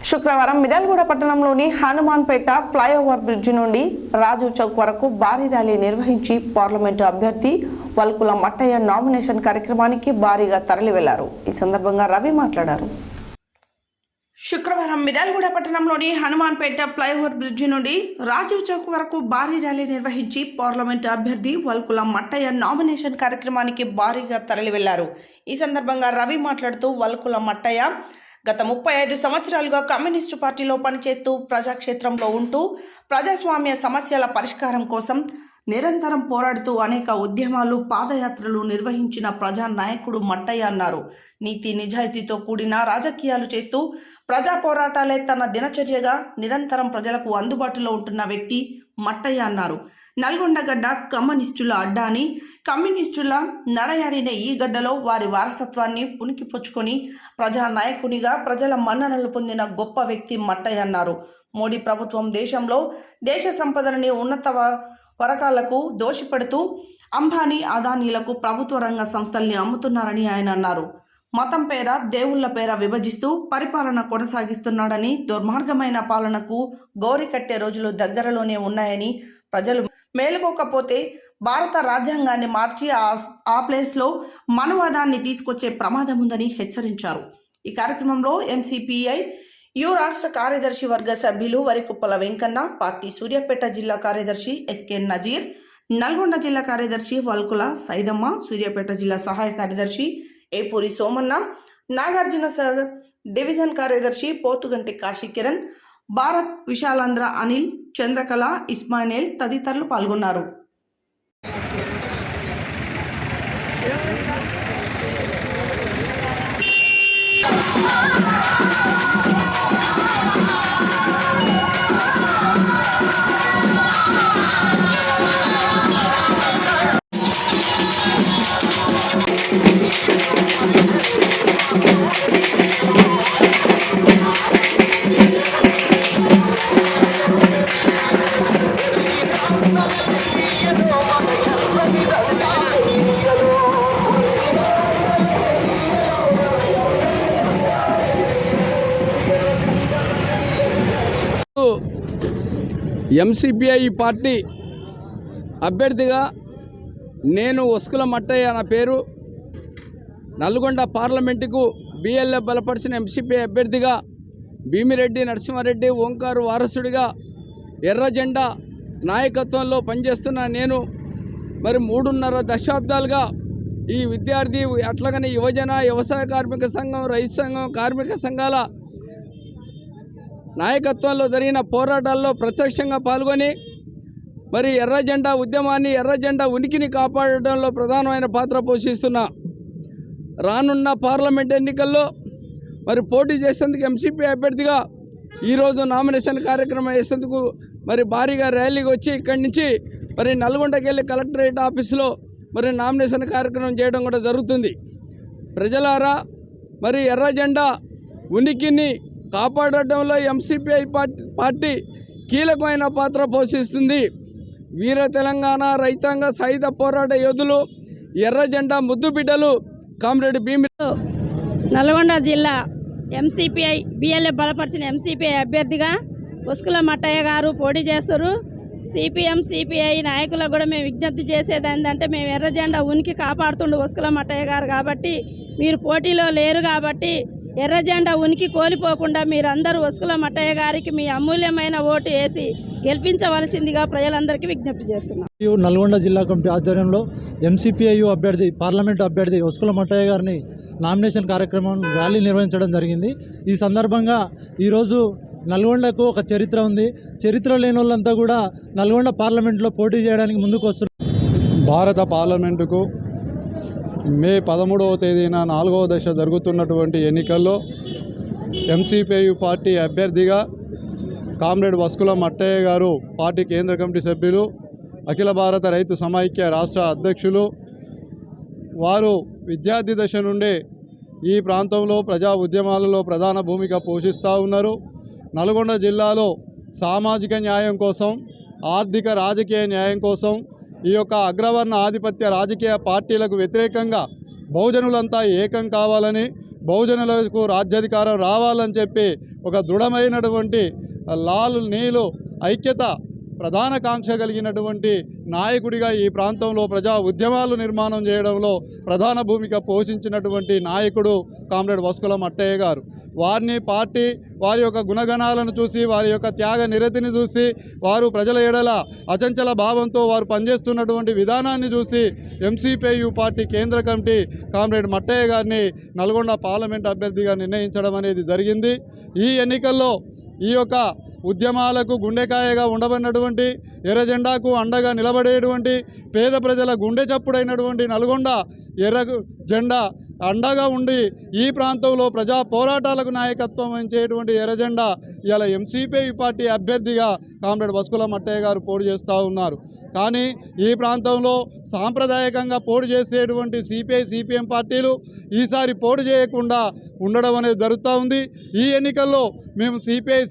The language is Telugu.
శుక్రవారం మిడల్గూడ పట్టణంలోని హనుమాన్పేట ఫ్లైఓవర్ బ్రిడ్జి నుండి రాజు చౌక్ వరకు భారీ ర్యాలీ నిర్వహించి పార్లమెంటు అభ్యర్థి వల్కుల మట్టయ్య నామినేషన్ కార్యక్రమానికి భారీగా తరలి వెళ్ళారు ఈ సందర్భంగా రవి మాట్లాడారు. శుక్రవారం మిడల్గూడ పట్టణంలోని హనుమాన్పేట ఫ్లైఓవర్ బ్రిడ్జి నుండి రాజీవ్ చౌక్ వరకు భారీ ర్యాలీ నిర్వహించి పార్లమెంట్ అభ్యర్థి వల్కుల మట్టయ్య నామినేషన్ కార్యక్రమానికి భారీగా తరలి వెళ్ళారు ఈ సందర్భంగా రవి మాట్లాడుతూ వల్కుల మట్టయ్య గత ముప్పై ఐదు సంవత్సరాలుగా కమ్యూనిస్టు పార్టీలో పనిచేస్తూ ప్రజాక్షేత్రంలో ఉంటూ ప్రజాస్వామ్య సమస్యల పరిష్కారం కోసం నిరంతరం పోరాడుతూ అనేక ఉద్యమాలు పాదయాత్రలు నిర్వహించిన ప్రజా నాయకుడు మట్టయ్య అన్నారు. నీతి నిజాయితీతో కూడిన రాజకీయాలు చేస్తూ ప్రజా పోరాటాలే తన దినచర్యగా నిరంతరం ప్రజలకు అందుబాటులో ఉంటున్న వ్యక్తి మట్టయ్య అన్నారు. నల్గొండగడ్డ కమ్యూనిస్టుల అడ్డా అని కమ్యూనిస్టుల నడయాడిన ఈ గడ్డలో వారి వారసత్వాన్ని పుణికిపుచ్చుకొని ప్రజా నాయకునిగా ప్రజల మన్ననలు పొందిన గొప్ప వ్యక్తి మట్టయ్య అన్నారు. మోడీ ప్రభుత్వం దేశంలో దేశ సంపదలని ఉన్నత వరకాలకు దోషిపెడుతూ అంబానీ అదానీలకు ప్రభుత్వ రంగ సంస్థల్ని అమ్ముతున్నారని ఆయన అన్నారు. మతం పేర దేవుళ్ళ పేర విభజిస్తూ పరిపాలన కొనసాగిస్తున్నాడని దుర్మార్గమైన పాలనకు గౌరి కట్టే రోజులు దగ్గరలోనే ఉన్నాయని ప్రజలు మేలుకోకపోతే భారత రాజ్యాంగాన్ని మార్చి ఆ ఆ ప్లేస్లో మనువాదాన్ని తీసుకొచ్చే ప్రమాదం ఉందని హెచ్చరించారు. ఈ కార్యక్రమంలో ఎంసీపీఐ యు రాష్ట్ర కార్యదర్శి వర్గ సభ్యులు వరికుప్పల వెంకన్న పార్టీ సూర్యాపేట జిల్లా కార్యదర్శి ఎస్కే నజీర్ నల్గొండ జిల్లా కార్యదర్శి వల్కుల సైదమ్మ సూర్యాపేట జిల్లా సహాయ కార్యదర్శి ఏపూరి సోమన్న నాగార్జున సాగర్ డివిజన్ కార్యదర్శి పోతుగంటి కాశీకిరణ్ భారత్ విశాలాంధ్ర అనిల్ చంద్రకళ ఇస్మాయిల్ తదితరులు పాల్గొన్నారు. ఎంసీపీఐ పార్టీ అభ్యర్థిగా నేను ఒసుకుల మట్టయ్య నా పేరు. నల్గొండ పార్లమెంటుకు బిఎల్ఏ బలపరిచిన ఎంసీపీ అభ్యర్థిగా భీమిరెడ్డి నరసింహారెడ్డి ఓంకారు వారసుడిగా ఎర్రజెండా నాయకత్వంలో పనిచేస్తున్న నేను మరి మూడున్నర దశాబ్దాలుగా ఈ విద్యార్థి అట్లాగనే యువజన వ్యవసాయ కార్మిక సంఘం రైతు సంఘం కార్మిక సంఘాల నాయకత్వంలో జరిగిన పోరాటాల్లో ప్రత్యక్షంగా పాల్గొని మరి ఎర్ర జెండా ఉద్యమాన్ని ఎర్ర జెండా ఉనికిని కాపాడడంలో ప్రధానమైన పాత్ర పోషిస్తున్న రానున్న పార్లమెంట్ ఎన్నికల్లో మరి పోటీ చేసేందుకు ఎంసీపీ అభ్యర్థిగా ఈరోజు నామినేషన్ కార్యక్రమం వేసేందుకు మరి భారీగా ర్యాలీకి వచ్చి ఇక్కడి నుంచి మరి నల్గొండకి వెళ్ళి కలెక్టరేట్ ఆఫీసులో మరి నామినేషన్ కార్యక్రమం చేయడం కూడా జరుగుతుంది. ప్రజలారా మరి ఎర్ర జెండా ఉనికిని కాపాడటంలో ఎంసీపీఐ పార్టీ పార్టీ కీలకమైన పాత్ర పోషిస్తుంది. వీర తెలంగాణ రైతాంగ సాయుధ పోరాట యోధులు ఎర్ర జెండా ముద్దు బిడ్డలు కామ్రేడ్ భీమి నల్గొండ జిల్లా ఎంసీపీఐ బిఎల్ఏ బలపరిచిన ఎంసీపీఐ అభ్యర్థిగా ఉస్కుల మట్టయ్య గారు పోటీ చేస్తారు. సిపిఎం సిపిఐ నాయకులకు కూడా మేము విజ్ఞప్తి చేసేది ఏంటంటే మేము ఎర్ర జెండా ఉనికి కాపాడుతుండు ఉస్కుల మట్టయ్య గారు కాబట్టి మీరు పోటీలో లేరు కాబట్టి ఎర్ర జెండా ఉనికి కోల్పోకుండా మీరందరూ ఉస్కుల మట్టయ్య గారికి మీ అమూల్యమైన ఓటు వేసి గెలిపించవలసిందిగా ప్రజలందరికీ విజ్ఞప్తి చేస్తున్నాం. యు నల్గొండ జిల్లా కమిటీ ఆధ్వర్యంలో ఎంసీపీఐయు అభ్యర్థి పార్లమెంటు అభ్యర్థి ఒస్కుల మట్టయ్య గారిని నామినేషన్ కార్యక్రమం ర్యాలీ నిర్వహించడం జరిగింది. ఈ సందర్భంగా ఈరోజు నల్గొండకు ఒక చరిత్ర ఉంది. చరిత్ర లేని వాళ్ళంతా కూడా నల్గొండ పార్లమెంట్లో పోటీ చేయడానికి ముందుకు వస్తున్నారు. భారత పార్లమెంటుకు మే పదమూడవ తేదీన నాలుగవ దశ జరుగుతున్నటువంటి ఎన్నికల్లో ఎంసీపీయు పార్టీ అభ్యర్థిగా కామ్రేడ్ వస్కుల మట్టయ్య గారు పార్టీ కేంద్ర కమిటీ సభ్యులు అఖిల భారత రైతు సమైక్య రాష్ట్ర అధ్యక్షులు. వారు విద్యార్థి దశ నుండే ఈ ప్రాంతంలో ప్రజా ఉద్యమాలలో ప్రధాన భూమిక పోషిస్తూ ఉన్నారు. నల్గొండ జిల్లాలో సామాజిక న్యాయం కోసం ఆర్థిక రాజకీయ న్యాయం కోసం ఈ యొక్క అగ్రవర్ణ ఆధిపత్య రాజకీయ పార్టీలకు వ్యతిరేకంగా బహుజనులంతా ఏకం కావాలని బహుజనులకు రాజ్యాధికారం రావాలని చెప్పి ఒక దృఢమైనటువంటి లాల్ నీలు ఐక్యత ప్రధాన కాంక్ష కలిగినటువంటి నాయకుడిగా ఈ ప్రాంతంలో ప్రజా ఉద్యమాలు నిర్మాణం చేయడంలో ప్రధాన భూమిక పోషించినటువంటి నాయకుడు కామ్రేడ్ వసుకులం మట్టయ్య గారు. వారిని పార్టీ వారి యొక్క గుణగణాలను చూసి వారి యొక్క త్యాగ నిరతిని చూసి వారు ప్రజల ఎడల అచంచల భావంతో వారు పనిచేస్తున్నటువంటి విధానాన్ని చూసి ఎంసీపీయు పార్టీ కేంద్ర కమిటీ కామ్రేడ్ మట్టయ్య గారిని నల్గొండ పార్లమెంట్ అభ్యర్థిగా నిర్ణయించడం అనేది జరిగింది. ఈ ఎన్నికల్లో ఈ యొక్క ఉద్యమాలకు గుండెకాయగా ఉండబడినటువంటి ఎర్రజెండాకు అండగా నిలబడేటువంటి పేద ప్రజల గుండె చప్పుడైనటువంటి నల్గొండ ఎర్ర జెండా అండగా ఉండి ఈ ప్రాంతంలో ప్రజా పోరాటాలకు నాయకత్వం వహించేటువంటి ఎర్రజెండా ఇలా ఎంసీపీ పార్టీ అభ్యర్థిగా కామ్రేడ్ బస్కుల మట్టయ్య గారు పోటీ చేస్తూ ఉన్నారు. కానీ ఈ ప్రాంతంలో సాంప్రదాయకంగా పోటీ చేసేటువంటి సిపిఐ సిపిఎం పార్టీలు ఈసారి పోటీ చేయకుండా ఉండడం అనేది జరుగుతూ ఉంది. ఈ ఎన్నికల్లో మేము సిపిఐ